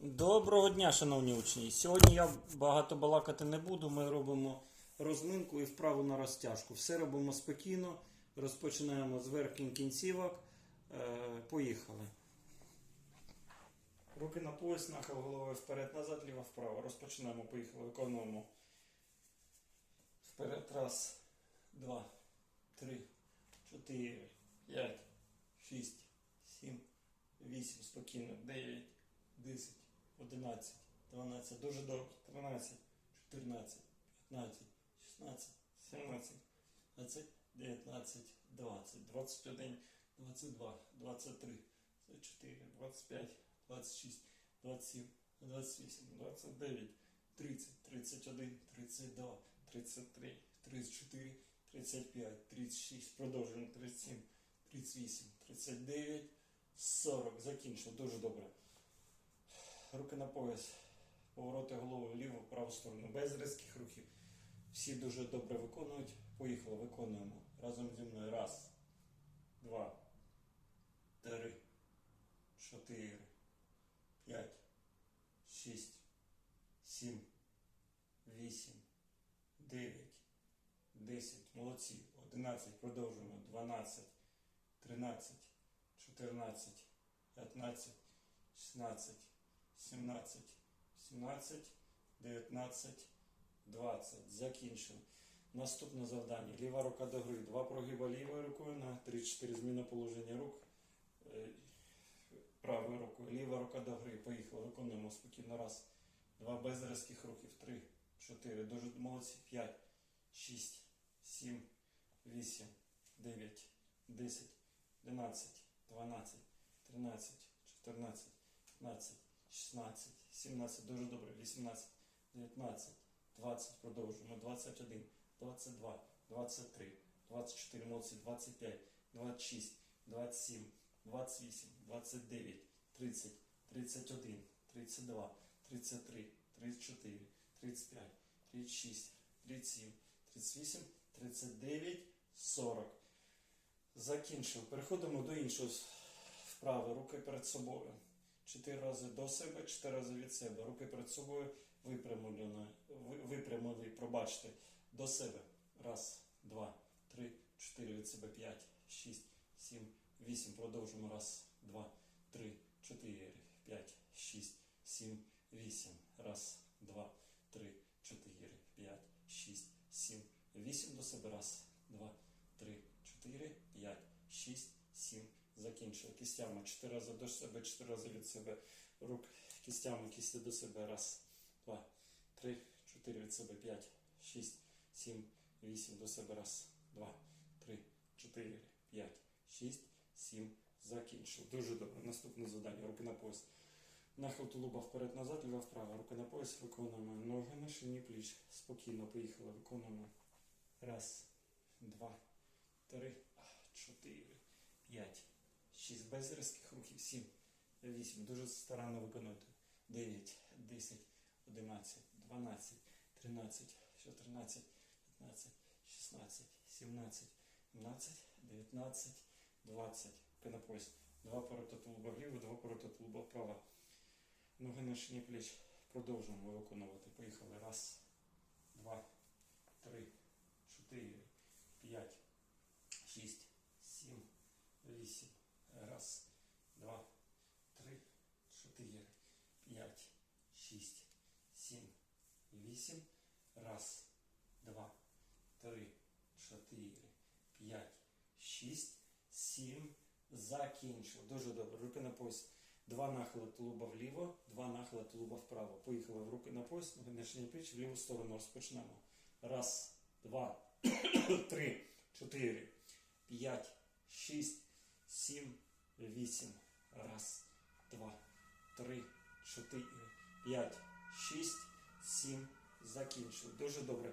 Доброго дня, шановні учні. Сьогодні я багато балакати не буду. Ми робимо розминку і вправу на розтяжку. Все робимо спокійно. Розпочинаємо з верхніх кінцівок. Е, поїхали. Руки на пояс, нахил головою вперед, назад, ліво, вправо. Розпочинаємо, поїхали. Виконуємо. Вперед. Раз, два, три, чотири, п'ять, шість, сім, вісім. Спокійно. Дев'ять. 10, 11, 12, дуже добре, 13, 14, 15, 16, 17, 20, 19, 20, 21, 22, 23, 24, 25, 26, 27, 28, 29, 30, 31, 32, 33, 34, 35, 36, продовжуємо 37, 38, 39, 40. Закінчили. Дуже добре. Руки на пояс, повороти головою вліво, в праву сторону, без різких рухів. Всі дуже добре виконують. Поїхали, виконуємо. Разом зі мною. Раз, два, три, чотири, п'ять, шість, сім, вісім, дев'ять, десять. Молодці. Одинадцять. Продовжуємо. Дванадцять, тринадцять, чотирнадцять, п'ятнадцять, шістнадцять. 17, 17, 19, 20. Закінчив. Наступне завдання. Ліва рука до гри. Два прогиба лівою рукою на 3-4 зміна положення рук. Е, Правою рукою. Ліва рука до гри. Поїхали. Виконуємо спокійно. Раз. Два без різких рухів. Три, чотири. Дуже молодці. П'ять, шість, сім, вісім, дев'ять, десять, одинадцять, дванадцять, тринадцять, чотирнадцять, п'ятнадцять. 16, 17, дуже добре, 18, 19, 20, продовжуємо, 21, 22, 23, 24, молодці, 25, 26, 27, 28, 29, 30, 31, 32, 33, 34, 35, 36, 37, 38, 39, 40. Закінчив. Переходимо до іншого вправи. Руки перед собою. Чотири рази до себе, чотири рази від себе. Руки перед собою випрямлені. ви- випрямили, пробачте, до себе. Раз, два, три, чотири від себе, п'ять, шість, сім, вісім. Продовжуємо. Раз, два, три, чотири, п'ять, шість, сім, вісім. Раз, два, три, чотири, п'ять, шість, сім, вісім. До себе. Раз, два, три, чотири, п'ять, шість, сім. Закінчили кістями. Чотири рази до себе, чотири рази від себе. Рук кістями, кісті до себе. Раз, два, три, чотири від себе. П'ять, шість, сім, вісім. До себе. Раз, два, три, чотири, п'ять, шість, сім. Закінчили. Дуже добре. Наступне завдання. Руки на пояс. Нахил тулуба вперед назад, ліва вправо. Руки на пояс. Виконуємо. Ноги на шині пліч. Спокійно поїхали. Виконуємо. Раз, два, три, чотири, п'ять. 6 без різких рухів, 7, 8. Дуже старанно виконуйте. 9, 10, 11, 12, 13, 14, 15, 16, 17, 17, 19, 20. Руки на пояс. Два поворота тулуба вліво, два поворота тулуба вправо. Ноги на шині плеч. Продовжуємо виконувати. Поїхали. Раз, два, три, чотири, п'ять, 6, 7. Закінчили. Дуже добре. Руки на пояс. Два нахили тулуба вліво, два нахили тулуба вправо. Поїхали в руки на пояс, нижній пліч, в ліву сторону розпочнемо. Раз, два, три, чотири, п'ять, шість, сім, вісім. Раз, два, три, чотири, п'ять, шість, сім. Закінчили. Дуже добре.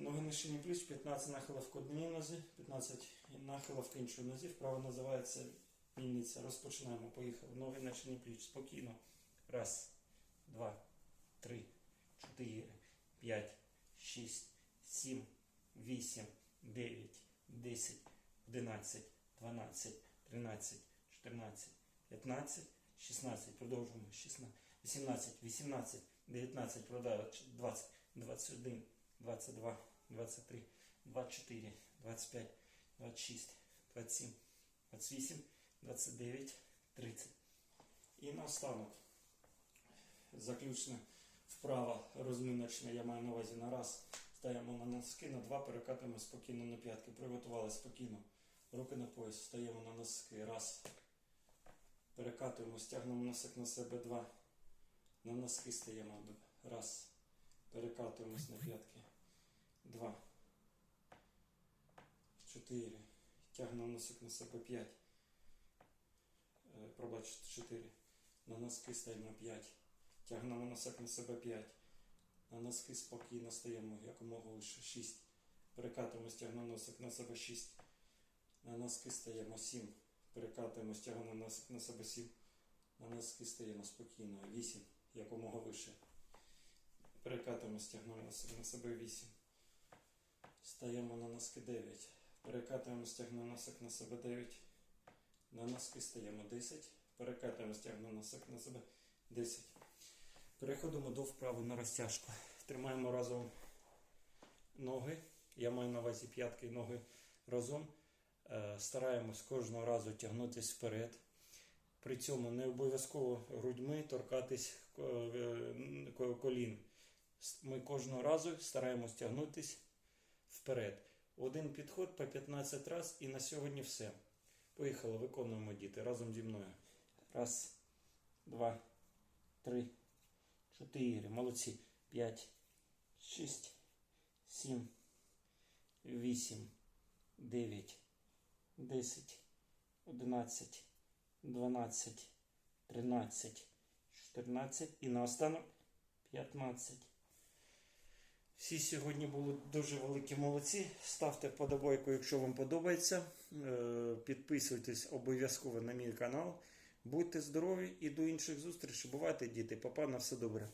Ноги на шині плюс, 15 нахилів к одній нозі, 15 нахилів к іншій нозі. Вправо називається мільниця. Розпочинаємо. Поїхали. Ноги на шині плюс. Спокійно. Раз, два, три, чотири, п'ять, шість, сім, вісім, дев'ять, десять, одинадцять, дванадцять, тринадцять, чотирнадцять, п'ятнадцять, 16, продовжуємо. 16, 18, 18, 19, продовжуємо. 20, 21, 22, 23, 24, 25, 26, 27, 28, 29, 30. І наостанок. Заключна вправа розминочна, я маю на увазі на раз. Стаємо на носки, на два, перекатуємо спокійно на п'ятки. Приготували спокійно. Руки на пояс, стаємо на носки. Раз. Перекатуємо, стягнемо носик на себе два. На носки стаємо. Раз. Перекатуємось на п'ятки. Два. Чотири. Тягнемо носик на себе п'ять. Е, Пробачте, чотири. На носки стаємо п'ять. Тягнемо носик на себе п'ять. На носки спокійно стаємо якомога вище. Шість. Перекатуємо, стягнемо носик на себе шість. На носки стаємо сім. Перекатуємо, стягнемо носик на себе сім. На носки стаємо спокійно. Вісім. Якомога вище. Перекатуємо, носик на себе вісім. Стаємо на носки 9. Перекатуємо, стягнемо носик на себе 9. На носки стаємо 10. Перекатуємо, стягнемо носик на себе 10. Переходимо до вправи на розтяжку. Тримаємо разом ноги. Я маю на увазі п'ятки і ноги разом. Е, Стараємось кожного разу тягнутися вперед. При цьому не обов'язково грудьми торкатись е, е, ко- колін. Ми кожного разу стараємось тягнутись вперед. Один підход по 15 раз і на сьогодні все. Поїхали, виконуємо діти разом зі мною. Раз, два, три, чотири. Молодці. П'ять, шість, сім, вісім, дев'ять, десять, одинадцять, дванадцять, тринадцять, чотирнадцять і наостанок 15. Всі сьогодні були дуже великі молодці. Ставте вподобайку, якщо вам подобається. Е, Підписуйтесь обов'язково на мій канал. Будьте здорові і до інших зустрічей. Бувайте, діти. Папа, на все добре.